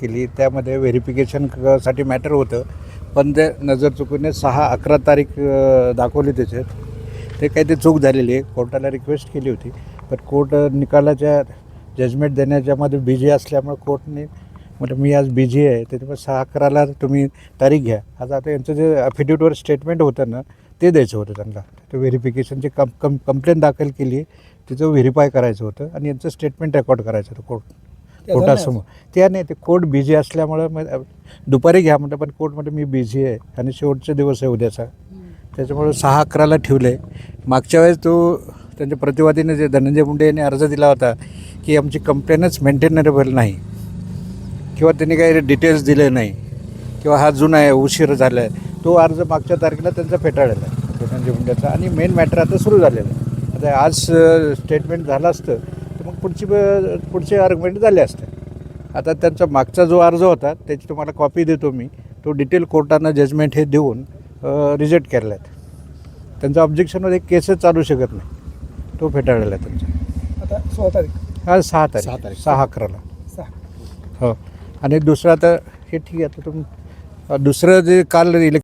केली त्यामध्ये व्हेरिफिकेशनसाठी मॅटर होतं. पण ते नजर चुकून सहा अकरा तारीख दाखवली त्याच्यात. ते काही ते चूक झालेली आहे. कोर्टाला रिक्वेस्ट केली होती. पण कोर्ट निकालाच्या जजमेंट देण्याच्यामध्ये बिझी असल्यामुळे कोर्टने म्हटलं मी आज बिझी आहे. त्याच्यामुळे सहा अकराला तुम्ही तारीख घ्या. आज आता यांचं जे अफिडेविटवर स्टेटमेंट होतं ना ते द्यायचं होतं त्यांना. ते व्हेरिफिकेशनची कम कम कंप्लेंट दाखल केली. तिचं व्हेरीफाय करायचं होतं आणि यांचं स्टेटमेंट रेकॉर्ड करायचं होतं कोर्ट. कोर्टासमोर. त्या नाही ते कोर्ट बिझी असल्यामुळं मग दुपारी घ्या म्हणतं पण कोर्टमध्ये मी बिझी आहे आणि शेवटचा दिवस आहे उद्याचा. त्याच्यामुळे सहा अकराला ठेवलं. आहे मागच्या वेळेस तो त्यांच्या प्रतिवादीने जे धनंजय मुंडे यांनी अर्ज दिला होता की आमची कंप्लेनच मेंटेनरेबल नाही. किंवा त्यांनी काही डिटेल्स दिले नाही. किंवा हा जुना आहे उशीर झाला आहे तो अर्ज मागच्या तारखेला त्यांचा फेटाळलेला आहे धनंजय मुंडेचा. आणि मेन मॅटर आता सुरू झालेलं आहे. आता आज स्टेटमेंट झालं असतं. मग पुढची ब- पुढचे आर्ग्युमेंट झाले असते. आता त्यांचा मागचा जो अर्ज होता त्याची तुम्हाला कॉपी देतो मी. तो डिटेल कोर्टानं जजमेंट हे देऊन रिजेक्ट केला आहे त्यांचं ऑब्जेक्शनमध्ये केसच चालू शकत नाही. तो फेटाळलेला आहे त्यांचा. आता सोळा तारीख. हा सहा तारीख. सहा तारीख. सहा अकराला. सहा. हो. आणि दुसरं आता हे ठीक आहे आता तुम दुसरं जे काल इलेक्शन